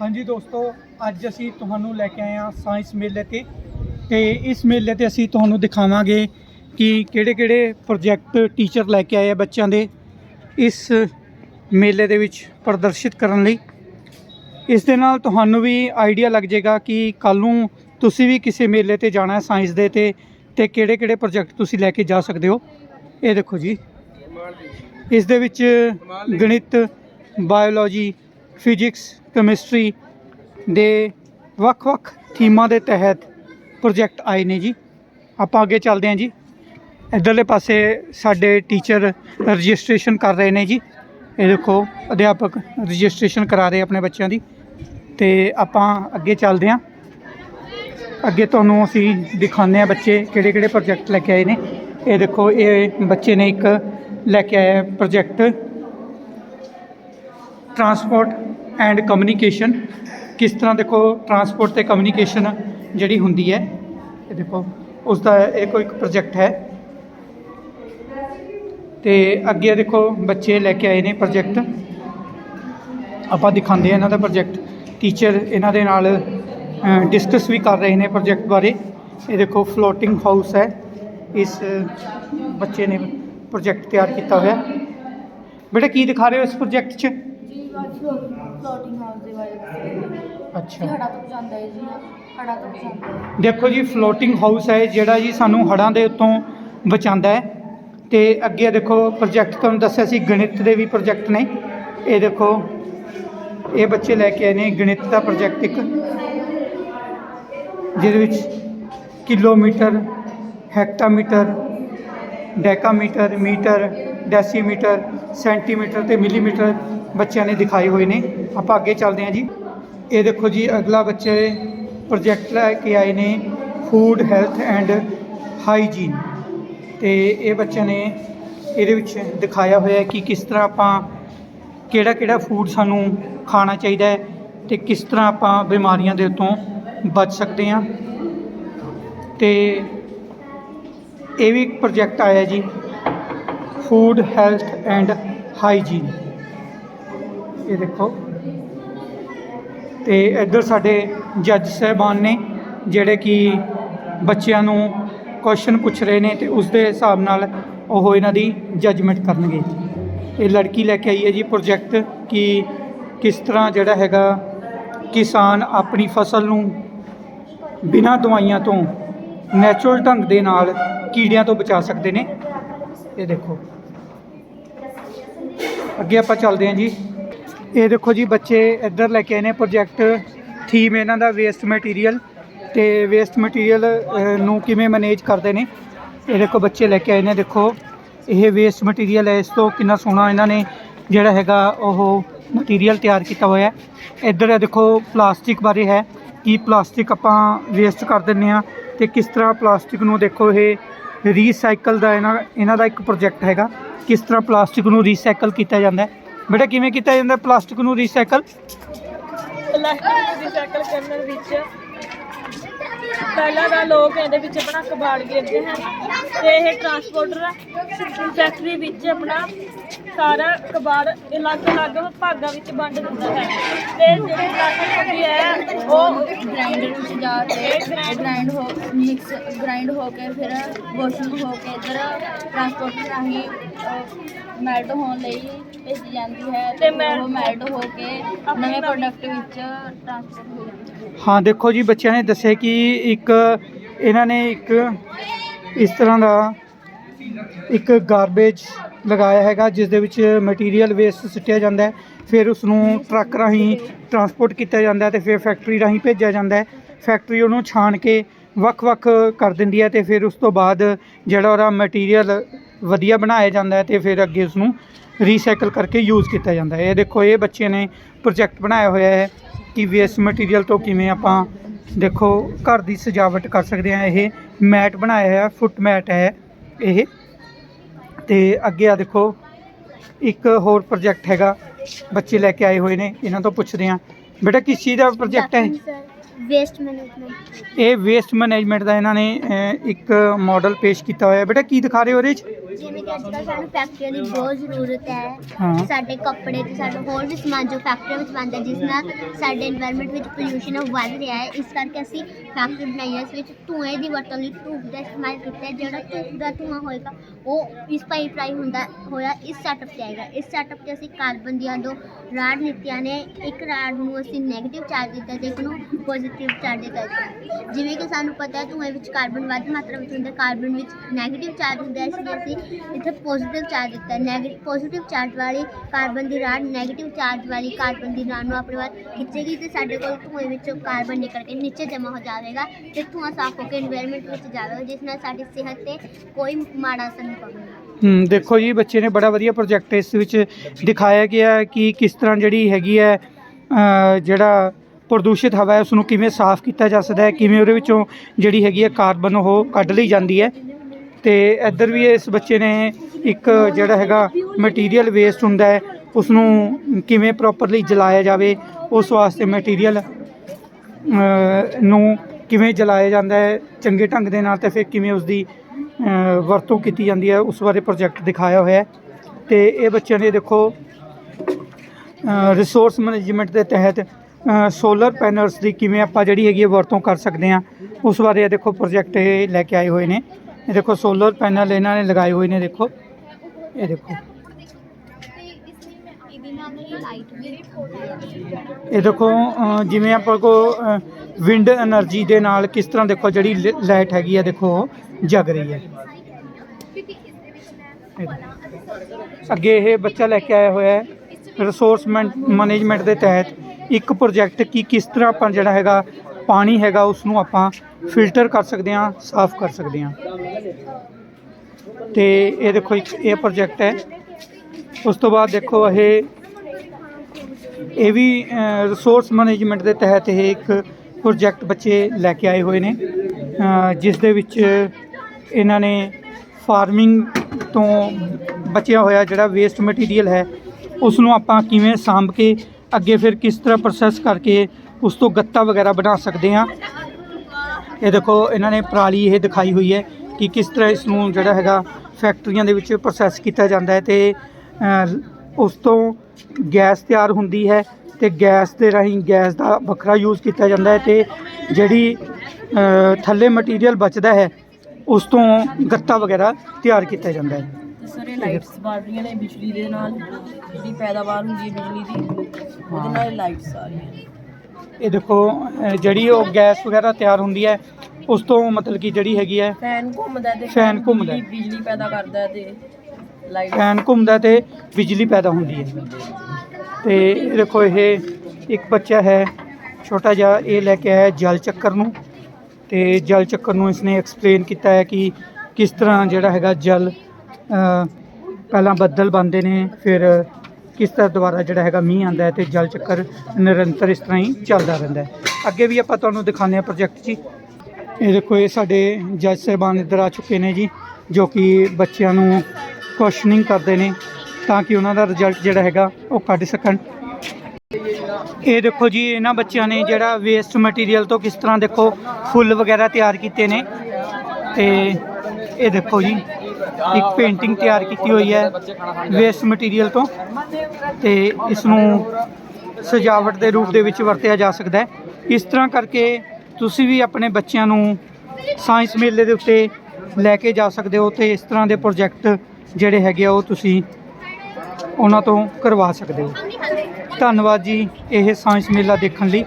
ਹਾਂਜੀ ਦੋਸਤੋ, ਅੱਜ ਅਸੀਂ ਤੁਹਾਨੂੰ ਲੈ ਕੇ ਆਏ ਹਾਂ ਸਾਇੰਸ ਮੇਲੇ ਤੇ। ਤੇ ਇਸ ਮੇਲੇ ਤੇ ਅਸੀਂ ਤੁਹਾਨੂੰ ਦਿਖਾਵਾਂਗੇ ਕਿ ਕਿਹੜੇ-ਕਿਹੜੇ ਪ੍ਰੋਜੈਕਟ ਟੀਚਰ ਲੈ ਕੇ ਆਏ ਆ ਬੱਚਿਆਂ ਦੇ ਇਸ ਮੇਲੇ ਦੇ ਵਿੱਚ ਪ੍ਰਦਰਸ਼ਿਤ ਕਰਨ ਲਈ। ਇਸ ਦੇ ਨਾਲ ਤੁਹਾਨੂੰ ਵੀ ਆਈਡੀਆ ਲੱਗ ਜਾਏਗਾ ਕਿ ਕੱਲ ਨੂੰ ਤੁਸੀਂ ਵੀ ਕਿਸੇ ਮੇਲੇ ਤੇ ਜਾਣਾ ਹੈ ਸਾਇੰਸ ਦੇ ਤੇ ਤੇ ਕਿਹੜੇ-ਕਿਹੜੇ ਪ੍ਰੋਜੈਕਟ ਤੁਸੀਂ ਲੈ ਕੇ ਜਾ ਸਕਦੇ ਹੋ। ਇਹ ਦੇਖੋ ਜੀ। ਇਸ ਦੇ ਵਿੱਚ ਗਣਿਤ, ਬਾਇਓਲੋਜੀ, ਫਿਜ਼ਿਕਸ ਕੈਮਿਸਟਰੀ ਦੇ ਵੱਖ-ਵੱਖ ਥੀਮਾਂ ਦੇ ਤਹਿਤ ਪ੍ਰੋਜੈਕਟ ਆਏ ਨੇ ਜੀ। ਆਪਾਂ ਅੱਗੇ ਚੱਲਦੇ ਹਾਂ ਜੀ। ਇਧਰਲੇ ਪਾਸੇ ਸਾਡੇ ਟੀਚਰ ਰਜਿਸਟ੍ਰੇਸ਼ਨ ਕਰ ਰਹੇ ਨੇ ਜੀ। ਇਹ ਦੇਖੋ, ਅਧਿਆਪਕ ਰਜਿਸਟ੍ਰੇਸ਼ਨ ਕਰਾ ਰਹੇ ਆਪਣੇ ਬੱਚਿਆਂ ਦੀ। ਤੇ ਆਪਾਂ ਅੱਗੇ ਚੱਲਦੇ ਹਾਂ। ਅੱਗੇ ਤੁਹਾਨੂੰ ਅਸੀਂ ਦਿਖਾਉਂਦੇ ਹਾਂ ਬੱਚੇ ਕਿਹੜੇ ਕਿਹੜੇ ਪ੍ਰੋਜੈਕਟ ਲੈ ਕੇ ਆਏ ਨੇ। ਇਹ ਦੇਖੋ, ਇਹ ਬੱਚੇ ਨੇ ਇੱਕ ਲੈ ਕੇ ਆਇਆ ਪ੍ਰੋਜੈਕਟ ਟਰਾਂਸਪੋਰਟ ਐਂਡ ਕਮਿਊਨੀਕੇਸ਼ਨ, ਕਿਸ ਤਰ੍ਹਾਂ ਦੇਖੋ ਟਰਾਂਸਪੋਰਟ ਤੇ ਕਮਿਊਨੀਕੇਸ਼ਨ ਜਿਹੜੀ ਹੁੰਦੀ ਹੈ, ਇਹ ਦੇਖੋ ਉਸ ਦਾ ਇਹ ਕੋਈ ਇੱਕ ਪ੍ਰੋਜੈਕਟ ਹੈ। ਤੇ ਅੱਗੇ ਦੇਖੋ, ਬੱਚੇ ਲੈ ਕੇ ਆਏ ਨੇ ਪ੍ਰੋਜੈਕਟ ਆਪਾਂ ਦਿਖਾਉਂਦੇ ਹਾਂ ਇਹਨਾਂ ਦਾ ਪ੍ਰੋਜੈਕਟ ਟੀਚਰ ਇਹਨਾਂ ਦੇ ਨਾਲ ਡਿਸਕਸ ਵੀ ਕਰ ਰਹੇ ਨੇ ਪ੍ਰੋਜੈਕਟ ਬਾਰੇ। ਇਹ ਦੇਖੋ ਫਲੋਟਿੰਗ ਹਾਊਸ ਹੈ। ਇਸ, ਬੱਚੇ ਨੇ ਪ੍ਰੋਜੈਕਟ ਤਿਆਰ ਕੀਤਾ ਹੋਇਆ। ਬੇਟਾ, ਕੀ ਦਿਖਾ ਰਹੇ ਹੋ ਇਸ ਪ੍ਰੋਜੈਕਟ 'ਚ? ਫਲੋਟਿੰਗ ਹਾਊਸ ਦੇ ਬਾਰੇ ਦੱਸਿਆ ਅੱਛਾ। ਹੜਾ ਤੋਂ ਪਸੰਦ ਹੈ ਜੀ ਹੜਾ ਤੋਂ ਪਸੰਦ ਹੈ ਦੇਖੋ ਜੀ ਫਲੋਟਿੰਗ ਹਾਊਸ ਹੈ ਜਿਹੜਾ ਜੀ ਸਾਨੂੰ ਹੜ੍ਹਾਂ ਦੇ ਉੱਤੋਂ ਬਚਾਉਂਦਾ ਹੈ। ਤੇ ਅੱਗੇ ਦੇਖੋ ਪ੍ਰੋਜੈਕਟ ਤੁਹਾਨੂੰ ਦੱਸਿਆ ਸੀ ਗਣਿਤ ਦੇ ਵੀ ਪ੍ਰੋਜੈਕਟ ਨੇ। ਇਹ ਦੇਖੋ ਇਹ ਬੱਚੇ ਲੈ ਕੇ ਆਏ ਨੇ ਗਣਿਤ ਦਾ ਪ੍ਰੋਜੈਕਟ ਇੱਕ। ਜਿਹਦੇ ਵਿੱਚ kilometre hectometre decametre metre decimetre, centimetre ਤੇ ਮਿਲੀਮੀਟਰ ਬੱਚਿਆਂ ਨੇ ਦਿਖਾਏ ਹੋਏ ਨੇ। ਆਪਾਂ ਅੱਗੇ ਚੱਲਦੇ ਹਾਂ ਜੀ। ਇਹ ਦੇਖੋ ਜੀ, ਅਗਲਾ ਬੱਚੇ ਪ੍ਰੋਜੈਕਟ ਲੈ ਕੇ ਆਏ ਨੇ ਫੂਡ ਹੈਲਥ ਐਂਡ ਹਾਈਜੀਨ ਤੇ ਇਹ ਬੱਚਿਆਂ ਨੇ ਇਹਦੇ ਵਿੱਚ ਦਿਖਾਇਆ ਹੋਇਆ ਕਿ ਕਿਸ ਤਰ੍ਹਾਂ ਆਪਾਂ ਕਿਹੜਾ ਕਿਹੜਾ ਫੂਡ ਸਾਨੂੰ ਖਾਣਾ ਚਾਹੀਦਾ ਹੈ ਤੇ ਕਿਸ ਤਰ੍ਹਾਂ ਆਪਾਂ ਬਿਮਾਰੀਆਂ ਦੇ ਉੱਤੋਂ ਬਚ ਸਕਦੇ ਹਾਂ। ਤੇ ਇਹ ਵੀ ਇੱਕ ਪ੍ਰੋਜੈਕਟ ਆਇਆ ਜੀ। Food, health and hygiene. ਇਹ ਦੇਖੋ। ਤੇ ਇੱਧਰ ਸਾਡੇ ਜੱਜ ਸਾਹਿਬਾਨ ਨੇ, ਜਿਹੜੇ ਕਿ ਬੱਚਿਆਂ ਨੂੰ ਕੁਐਸਚਨ ਪੁੱਛ ਰਹੇ ਨੇ ਤੇ ਉਸ ਦੇ ਹਿਸਾਬ ਨਾਲ ਉਹ ਇਹਨਾਂ ਦੀ ਜੱਜਮੈਂਟ ਕਰਨਗੇ। ਇਹ ਲੜਕੀ ਲੈ ਕੇ ਆਈ ਹੈ ਜੀ ਪ੍ਰੋਜੈਕਟ ਕਿ ਕਿਸ ਤਰ੍ਹਾਂ ਜਿਹੜਾ ਹੈਗਾ ਕਿਸਾਨ ਆਪਣੀ ਫਸਲ ਨੂੰ ਬਿਨਾਂ ਦਵਾਈਆਂ ਤੋਂ ਨੈਚੁਰਲ ਢੰਗ ਦੇ ਨਾਲ ਕੀੜਿਆਂ ਤੋਂ ਬਚਾ ਸਕਦੇ ਨੇ। ਇਹ ਦੇਖੋ। ਅੱਗੇ ਆਪਾਂ ਚੱਲਦੇ ਹਾਂ ਜੀ। ਇਹ ਦੇਖੋ ਜੀ, ਬੱਚੇ ਇੱਧਰ ਲੈ ਕੇ ਆਏ ਨੇ ਪ੍ਰੋਜੈਕਟ ਥੀਮ ਇਹਨਾਂ ਦਾ ਵੇਸਟ ਮਟੀਰੀਅਲ ਤੇ ਵੇਸਟ ਮਟੀਰੀਅਲ ਨੂੰ ਕਿਵੇਂ ਮੈਨੇਜ ਕਰਦੇ ਨੇ। ਇਹ ਦੇਖੋ, ਬੱਚੇ ਲੈ ਕੇ ਆਏ ਨੇ, ਦੇਖੋ। ਇਹ ਵੇਸਟ ਮਟੀਰੀਅਲ ਹੈ, ਇਸ ਤੋਂ ਕਿੰਨਾ ਸੋਹਣਾ ਇਹਨਾਂ ਨੇ ਜਿਹੜਾ ਹੈਗਾ ਉਹ ਮਟੀਰੀਅਲ ਤਿਆਰ ਕੀਤਾ ਹੋਇਆ ਹੈ। ਇੱਧਰ ਇਹ ਦੇਖੋ ਪਲਾਸਟਿਕ ਬਾਰੇ ਹੈ, ਕਿ ਪਲਾਸਟਿਕ ਆਪਾਂ ਵੇਸਟ ਕਰ ਦਿੰਨੇ ਆ ਤੇ ਕਿਸ ਤਰ੍ਹਾਂ ਪਲਾਸਟਿਕ ਨੂੰ ਦੇਖੋ ਇਹ ਰੀਸਾਈਕਲ ਦਾ ਇਹਨਾਂ ਇਹਨਾਂ ਦਾ ਇੱਕ ਪ੍ਰੋਜੈਕਟ ਹੈਗਾ। ਕਿਸ ਤਰ੍ਹਾਂ ਪਲਾਸਟਿਕ ਨੂੰ ਰੀਸਾਈਕਲ ਕੀਤਾ ਜਾਂਦਾ ਬੇਟਾ, ਕਿਵੇਂ ਕੀਤਾ ਜਾਂਦਾ ਪਲਾਸਟਿਕ ਨੂੰ ਰੀਸਾਈਕਲ ਪਲਾਸਟਿਕ ਰੀਸਾਈਕਲ ਕਰਨ ਵਿੱਚ ਪਹਿਲਾਂ ਤਾਂ ਲੋਕ ਇਹਦੇ ਵਿੱਚ ਆਪਣਾ ਕਬਾੜ ਗੇਰਦੇ ਹਨ ਤੇ ਇਹ ਟਰਾਂਸਪੋਰਟਰ ਫੈਕਟਰੀ ਵਿੱਚ ਆਪਣਾ ਸਾਰਾ ਕਬਾੜ ਅਲੱਗ-ਅਲੱਗ ਭਾਗਾਂ ਵਿੱਚ ਵੰਡ ਦਿੰਦਾ ਹੈ। ਤੇ ਜਿਹੜੀ ਹੁੰਦੀ ਹੈ ਉਹ ਗ੍ਰਾਈਂਡਰ ਵਿੱਚ ਜਾ ਕੇ ਗ੍ਰਾਈਂਡ ਹੋ ਮਿਕਸ ਗ੍ਰਾਈਂਡ ਹੋ ਕੇ ਫਿਰ ਵਾਸ਼ਿੰਗ ਹੋ ਕੇ ਇੱਧਰ ਟਰਾਂਸਪੋਰਟ ਰਾਹੀਂ ਮੈਲਟ ਹੋਣ ਲਈ ਭੇਜੀ ਜਾਂਦੀ ਹੈ ਤੇ ਉਹ ਮੈਲਟ ਹੋ ਕੇ ਨਵੇਂ ਨਵੀਂ- ਪ੍ਰੋਡਕਟ ਵਿੱਚ ਟਰਾਂਸਫਰ ਹੋ ਜਾਂਦੀ ਹੈ। ਹਾਂ ਦੇਖੋ ਜੀ ਬੱਚਿਆਂ ਨੇ ਦੱਸਿਆ ਕਿ ਇੱਕ ਇਹਨਾਂ ਨੇ ਇੱਕ ਇਸ ਤਰ੍ਹਾਂ ਦਾ ਇੱਕ ਗਾਰਬੇਜ ਲਗਾਇਆ ਹੈਗਾ ਜਿਸ ਦੇ ਵਿੱਚ ਮਟੀਰੀਅਲ ਵੇਸਟ ਸੁੱਟਿਆ ਜਾਂਦਾ ਹੈ ਫਿਰ ਉਸ ਨੂੰ ਟਰੱਕ ਰਾਹੀਂ ਟਰਾਂਸਪੋਰਟ ਕੀਤਾ ਜਾਂਦਾ ਹੈ ਤੇ ਫਿਰ ਫੈਕਟਰੀ ਰਾਹੀਂ ਭੇਜਿਆ ਜਾਂਦਾ ਹੈ। ਫੈਕਟਰੀ ਉਹਨੂੰ ਛਾਣ ਕੇ ਵੱਖ-ਵੱਖ ਕਰ ਦਿੰਦੀ ਹੈ ਤੇ ਫਿਰ ਉਸ ਤੋਂ ਬਾਅਦ ਜਿਹੜਾ ਉਹਦਾ ਮਟੀਰੀਅਲ ਵਧੀਆ ਬਣਾਇਆ ਜਾਂਦਾ ਹੈ ਤੇ ਫਿਰ ਅੱਗੇ ਉਸ ਨੂੰ ਰੀਸਾਈਕਲ ਕਰਕੇ ਯੂਜ਼ ਕੀਤਾ ਜਾਂਦਾ ਹੈ। ਇਹ ਦੇਖੋ ਇਹ ਬੱਚੇ ਨੇ ਪ੍ਰੋਜੈਕਟ ਬਣਾਇਆ ਹੋਇਆ ਹੈ ਕਿ ਵੇਸਟ ਮਟੀਰੀਅਲ ਤੋਂ ਕਿਵੇਂ ਆਪਾਂ ਦੇਖੋ ਘਰ ਦੀ ਸਜਾਵਟ ਕਰ ਸਕਦੇ ਹਾਂ। ਇਹ ਮੈਟ ਬਣਾਇਆ ਹੋਇਆ ਫੁੱਟ ਮੈਟ ਹੈ ਇਹ। ਤੇ ਅੱਗੇ ਆ ਦੇਖੋ ਇੱਕ ਹੋਰ ਪ੍ਰੋਜੈਕਟ ਹੈਗਾ ਬੱਚੇ ਲੈ ਕੇ ਆਏ ਹੋਏ ਨੇ ਇਹਨਾਂ ਤੋਂ ਪੁੱਛਦੇ ਹਾਂ। ਬੇਟਾ ਕਿਸ ਚੀਜ਼ ਦਾ ਪ੍ਰੋਜੈਕਟ ਹੈ? ਵੇਸਟ ਮੈਨੇਜਮੈਂਟ ਇਹ ਵੇਸਟ ਮੈਨੇਜਮੈਂਟ ਦਾ ਇਹਨਾਂ ਨੇ ਅਹ, ਇੱਕ ਮਾਡਲ ਪੇਸ਼ ਕੀਤਾ ਹੋਇਆ। ਬੇਟਾ ਕੀ ਦਿਖਾ ਰਹੇ ਹੋ ਉਹਦੇ 'ਚ? ਜਿਵੇਂ ਕਿ ਅੱਜ ਕੱਲ੍ਹ ਸਾਨੂੰ ਫੈਕਟਰੀਆਂ ਦੀ ਬਹੁਤ ਜ਼ਰੂਰਤ ਹੈ। ਸਾਡੇ ਕੱਪੜੇ ਤੇ ਸਾਡਾ ਹੋਰ ਵੀ ਸਮਾਨ ਜੋ ਫੈਕਟਰੀਆਂ ਵਿੱਚ ਬਣਦਾ ਜਿਸ ਨਾਲ ਸਾਡੇ এনवायरमेंट ਵਿੱਚ ਪੋਲੂਸ਼ਨ ਵੱਧ ਰਿਹਾ ਹੈ। ਇਸ ਕਰਕੇ ਅਸੀਂ ਫੈਕਟਰੀ ਬਣਾਈ ਇਸ ਵਿੱਚ ਧੂਏ ਦੀ ਵਰਤੋਂ ਲਈ ਧੂਪ ਦਾ ਇਸਤੇਮਾਲ ਕੀਤਾ ਜਿਹੜਾ ਧੂਪ ਦਾ ਧੂੰਆਂ ਹੋਏਗਾ ਉਹ ਇਸ ਪਾਈ ਪ੍ਰਾਈ ਹੁੰਦਾ ਹੋਇਆ ਇਸ ਸੈਟਅਪ ਤੇ ਆਏਗਾ। ਇਸ ਸੈਟਅਪ ਤੇ ਅਸੀਂ ਕਾਰਬਨ ਦੀਆਂ ਦੋ ਰਾਡ ਲਿੱਤੀਆਂ ਨੇ ਇੱਕ ਰਾਡ ਨੂੰ ਅਸੀਂ ਨੈਗੇਟਿਵ ਚਾਰਜ ਦਿੱਤਾ ਤੇ ਇੱਕ ਨੂੰ ਪੋਜ਼ਿਟਿਵ ਚਾਰਜ ਦਿੱਤਾ। ਜਿਵੇਂ ਕਿ ਸਾਨੂੰ ਪਤਾ ਹੈ ਧੂਏ ਵਿੱਚ ਕਾਰਬਨ ਵੱਧ ਮਾਤਰਾ ਵਿੱਚ ਹੁੰਦਾ ਹੈ, ਕਾਰਬਨ ਵਿੱਚ ਨੈਗੇਟਿਵ ਚਾਰਜ ਹੁੰਦਾ ਹੈ, ਇਸ ਲਈ ਅਸੀਂ ਇੱਥੇ ਪੋਜ਼ਿਟਿਵ ਚਾਰਜ ਦਿੱਤਾ। ਨੈਗੇਟਿਵ ਪੋਜ਼ਿਟਿਵ ਚਾਰਜ ਵਾਲੀ ਕਾਰਬਨ ਦੀ ਰਾਡ ਨੈਗੇਟਿਵ ਚਾਰਜ ਵਾਲੀ ਕਾਰਬਨ ਦੀ ਰਾਡ ਨੂੰ ਆਪਣੇ ਵੱਲ ਖਿੱਚੇਗੀ ਤੇ ਸਾਡੇ ਕੋਲ ਧੂਏ ਵਿੱਚੋਂ ਕਾਰਬਨ ਨਿਕਲ ਕੇ ਨੀਚੇ ਜਮ੍ਹਾਂ ਹੋ ਜਾਵੇਗਾ ਤੇ ਧੂਆਂ ਸਾਫ਼ ਹੋ ਕੇ এনवायरमेंट ਵਿੱਚ ਜਾਵੇਗਾ, ਜਿਸ ਨਾਲ ਸਾਡੀ ਸਿਹਤ ਤੇ ਕੋਈ ਮਾੜਾ ਅਸਰ ਨਹੀਂ ਪਵੇਗਾ। ਹੂੰ, ਦੇਖੋ ਜੀ, ਬੱਚੇ ਨੇ ਬੜਾ ਵਧੀਆ ਪ੍ਰੋਜੈਕਟ ਇਸ ਵਿੱਚ ਦਿਖਾਇਆ ਗਿਆ ਕਿ ਕਿਸ ਤਰ੍ਹਾਂ ਜਿਹੜੀ ਹੈਗੀ ਹੈ ਜਿਹੜਾ ਪ੍ਰਦੂਸ਼ਿਤ ਹਵਾ ਹੈ ਉਸ ਨੂੰ ਕਿਵੇਂ ਸਾਫ਼ ਕੀਤਾ ਜਾ ਸਕਦਾ ਹੈ, ਕਿਵੇਂ ਉਹਦੇ ਵਿੱਚੋਂ ਜਿਹੜੀ ਹੈਗੀ ਹੈ ਕਾਰਬਨ ਉਹ ਕੱਢ ਲਈ ਜਾਂਦੀ ਹੈ। ਤੇ ਇੱਧਰ ਵੀ ਇਸ ਬੱਚੇ ਨੇ ਇੱਕ ਜਿਹੜਾ ਹੈਗਾ ਮਟੀਰੀਅਲ ਵੇਸਟ ਹੁੰਦਾ ਹੈ ਉਸ ਨੂੰ ਕਿਵੇਂ ਪ੍ਰੋਪਰਲੀ ਜਲਾਇਆ ਜਾਵੇ, ਉਸ ਵਾਸਤੇ ਮਟੀਰੀਅਲ ਨੂੰ ਕਿਵੇਂ ਜਲਾਇਆ ਜਾਂਦਾ ਹੈ, ਚੰਗੇ ਢੰਗ ਦੇ ਨਾਲ ਤੇ ਫਿਰ ਕਿਵੇਂ ਉਸ ਦੀ ਵਰਤੋਂ ਕੀਤੀ ਜਾਂਦੀ ਹੈ, ਉਸ ਬਾਰੇ ਪ੍ਰੋਜੈਕਟ ਦਿਖਾਇਆ ਹੋਇਆ ਹੈ। ਤੇ ਇਹ ਬੱਚਿਆਂ ਨੇ ਦੇਖੋ ਰਿਸੋਰਸ ਮੈਨੇਜਮੈਂਟ ਦੇ ਤਹਿਤ ਸੋਲਰ ਪੈਨਲਸ ਦੀ ਕਿਵੇਂ ਆਪਾਂ ਜਿਹੜੀ ਹੈਗੀ ਹੈ ਵਰਤੋਂ ਕਰ ਸਕਦੇ ਹਾਂ, ਉਸ ਬਾਰੇ ਇਹ ਦੇਖੋ ਪ੍ਰੋਜੈਕਟ ਇਹ ਲੈ ਕੇ ਆਏ ਹੋਏ ਨੇ। ਇਹ ਦੇਖੋ ਸੋਲਰ ਪੈਨਲ ਇਹਨਾਂ ਨੇ ਲਗਾਏ ਹੋਏ ਨੇ ਦੇਖੋ। ਇਹ ਦੇਖੋ। ਇਹ ਦੇਖੋ ਜਿਵੇਂ ਆਪਾਂ ਕੋ ਵਿੰਡ એનર્ਜੀ ਦੇ ਨਾਲ ਕਿਸ ਤਰ੍ਹਾਂ ਦੇਖੋ ਜਿਹੜੀ ਲਾਈਟ ਹੈਗੀ ਆ, ਦੇਖੋ ਜਗ ਰਹੀ ਹੈ। ਅੱਗੇ ਇਹ ਬੱਚਾ ਲੈ ਕੇ ਆਇਆ ਹੋਇਆ ਹੈ ਰਿਸੋਰਸ ਮੈਨੇਜਮੈਂਟ ਦੇ ਤਹਿਤ। ਇੱਕ ਪ੍ਰੋਜੈਕਟ ਕੀ, ਕਿਸ ਤਰ੍ਹਾਂ ਆਪਾਂ ਜਿਹੜਾ ਹੈਗਾ ਪਾਣੀ ਹੈਗਾ ਉਸ ਨੂੰ ਆਪਾਂ ਫਿਲਟਰ ਕਰ ਸਕਦੇ ਹਾਂ, ਸਾਫ਼ ਕਰ ਸਕਦੇ ਹਾਂ। ਤੇ ਇਹ ਦੇਖੋ, ਇੱਕ ਇਹ ਪ੍ਰੋਜੈਕਟ ਹੈ। ਉਸ ਤੋਂ ਬਾਅਦ ਦੇਖੋ, ਇਹ ਇਹ ਵੀ ਰਿਸੋਰਸ ਮੈਨੇਜਮੈਂਟ ਦੇ ਤਹਿਤ ਇਹ ਇੱਕ ਪ੍ਰੋਜੈਕਟ ਬੱਚੇ ਲੈ ਕੇ ਆਏ ਹੋਏ ਨੇ। ਜਿਸ ਦੇ ਵਿੱਚ ਇਹਨਾਂ ਨੇ ਫਾਰਮਿੰਗ ਤੋਂ ਬਚਿਆ ਹੋਇਆ ਜਿਹੜਾ ਵੇਸਟ ਮਟੀਰੀਅਲ ਹੈ ਉਸ ਨੂੰ ਆਪਾਂ ਕਿਵੇਂ ਸਾਂਭ ਕੇ, ਅੱਗੇ ਫਿਰ ਕਿਸ ਤਰ੍ਹਾਂ ਪ੍ਰੋਸੈਸ ਕਰਕੇ ਉਸ ਤੋਂ ਗੱਤਾ ਵਗੈਰਾ ਬਣਾ ਸਕਦੇ ਹਾਂ। ਇਹ ਦੇਖੋ ਇਹਨਾਂ ਨੇ ਪਰਾਲੀ ਇਹ ਦਿਖਾਈ ਹੋਈ ਹੈ ਕਿ ਕਿਸ ਤਰ੍ਹਾਂ ਇਸ ਨੂੰ ਜਿਹੜਾ ਹੈਗਾ ਫੈਕਟਰੀਆਂ ਦੇ ਵਿੱਚ ਪ੍ਰੋਸੈਸ ਕੀਤਾ ਜਾਂਦਾ ਹੈ ਤੇ ਉਸ ਤੋਂ ਗੈਸ ਤਿਆਰ ਹੁੰਦੀ ਹੈ ਤੇ ਗੈਸ ਦੇ ਰਾਹੀਂ ਗੈਸ ਦਾ ਵੱਖਰਾ ਯੂਜ਼ ਕੀਤਾ ਜਾਂਦਾ ਹੈ ਤੇ ਜਿਹੜੀ ਥੱਲੇ ਮਟੀਰੀਅਲ ਬਚਦਾ ਹੈ ਉਸ ਤੋਂ ਗੱਤਾ ਵਗੈਰਾ ਤਿਆਰ ਕੀਤਾ ਜਾਂਦਾ ਹੈ। ਸਰ ਲਾਈਟਸ ਬਣ ਰਹੀਆਂ ਨੇ ਬਿਜਲੀ ਦੇ ਨਾਲ ਜਿਹੜੀ ਪੈਦਾਵਾਰ ਹੁੰਦੀ ਹੈ ਬਿਜਲੀ ਦੀ ਉਹਦੇ ਨਾਲ ਲਾਈਟਸ ਆ ਰਹੀਆਂ ਨੇ। ਇਹ ਦੇਖੋ ਜਿਹੜੀ ਉਹ ਗੈਸ ਵਗੈਰਾ ਤਿਆਰ ਹੁੰਦੀ ਹੈ ਉਸ ਤੋਂ ਮਤਲਬ ਕਿ ਜਿਹੜੀ ਹੈਗੀ ਹੈ ਫੈਨ ਘੁੰਮਦਾ ਤੇ ਫੈਨ ਘੁੰਮਦਾ ਹੈ। ਬਿਜਲੀ- ਬਿਜਲੀ ਪੈਦਾ ਕਰਦਾ ਹੈ ਤੇ ਲਾਈਟ। ਫੈਨ ਘੁੰਮਦਾ ਤੇ ਬਿਜਲੀ ਪੈਦਾ ਹੁੰਦੀ ਹੈ। ਤੇ ਇਹ ਦੇਖੋ ਇਹ ਇੱਕ ਬੱਚਾ ਹੈ ਛੋਟਾ ਜਿਹਾ ਇਹ ਲੈ ਕੇ ਆਇਆ ਜਲ ਚੱਕਰ ਨੂੰ। ਤੇ ਜਲ ਚੱਕਰ ਨੂੰ ਇਸਨੇ ਐਕਸਪਲੇਨ ਕੀਤਾ ਹੈ ਕਿ ਕਿਸ ਤਰ੍ਹਾਂ ਜਿਹੜਾ ਹੈਗਾ ਜਲ ਅ, ਪਹਿਲਾਂ ਬੱਦਲ ਬਣਦੇ ਨੇ ਫਿਰ ਕਿਸ ਤਰ੍ਹਾਂ ਦੁਬਾਰਾ ਜਿਹੜਾ ਹੈਗਾ ਮੀਂਹ ਆਉਂਦਾ ਹੈ ਤੇ ਜਲ ਚੱਕਰ ਨਿਰੰਤਰ ਇਸ ਤਰ੍ਹਾਂ ਹੀ ਚੱਲਦਾ ਰਹਿੰਦਾ ਹੈ। ਅੱਗੇ ਵੀ ਆਪਾਂ ਤੁਹਾਨੂੰ ਦਿਖਾਉਂਦੇ ਹਾਂ ਪ੍ਰੋਜੈਕਟ ਜੀ। ਇਹ ਦੇਖੋ, ਇਹ ਸਾਡੇ ਜੱਜ ਸਾਹਿਬਾਨ ਇੱਧਰ ਆ ਚੁੱਕੇ ਨੇ ਜੀ, ਜੋ ਕਿ ਬੱਚਿਆਂ ਨੂੰ ਕੁਐਸਚਨਿੰਗ ਕਰਦੇ ਨੇ ਤਾਂ ਕਿ ਉਹਨਾਂ ਦਾ ਰਿਜ਼ਲਟ ਜਿਹੜਾ ਹੈਗਾ ਉਹ ਕੱਢ ਸਕਣ। ਇਹ ਦੇਖੋ ਜੀ, ਇਹਨਾਂ ਬੱਚਿਆਂ ਨੇ ਜਿਹੜਾ ਵੇਸਟ ਮਟੀਰੀਅਲ ਤੋਂ ਕਿਸ ਤਰ੍ਹਾਂ ਦੇਖੋ ਫੁੱਲ ਵਗੈਰਾ ਤਿਆਰ ਕੀਤੇ ਨੇ। ਤੇ ਇਹ ਦੇਖੋ ਜੀ ਇੱਕ ਪੇਂਟਿੰਗ ਤਿਆਰ ਕੀਤੀ ਹੋਈ ਹੈ ਵੇਸਟ ਮਟੀਰੀਅਲ ਤੋਂ ਤੇ ਇਸ ਨੂੰ ਸਜਾਵਟ ਦੇ ਰੂਪ ਦੇ ਵਿੱਚ ਵਰਤਿਆ ਜਾ ਸਕਦਾ ਹੈ। ਇਸ ਤਰ੍ਹਾਂ ਕਰਕੇ ਤੁਸੀਂ ਵੀ ਆਪਣੇ ਬੱਚਿਆਂ ਨੂੰ ਸਾਇੰਸ ਮੇਲੇ ਦੇ ਉੱਤੇ ਲੈ ਕੇ ਜਾ ਸਕਦੇ ਹੋ ਤੇ ਇਸ ਤਰ੍ਹਾਂ ਦੇ ਪ੍ਰੋਜੈਕਟ ਜਿਹੜੇ ਹੈਗੇ ਆ ਉਹ ਤੁਸੀਂ ਉਹਨਾਂ ਤੋਂ ਕਰਵਾ ਸਕਦੇ ਹੋ। ਧੰਨਵਾਦ ਜੀ ਇਹ ਸਾਇੰਸ ਮੇਲਾ ਦੇਖਣ ਲਈ।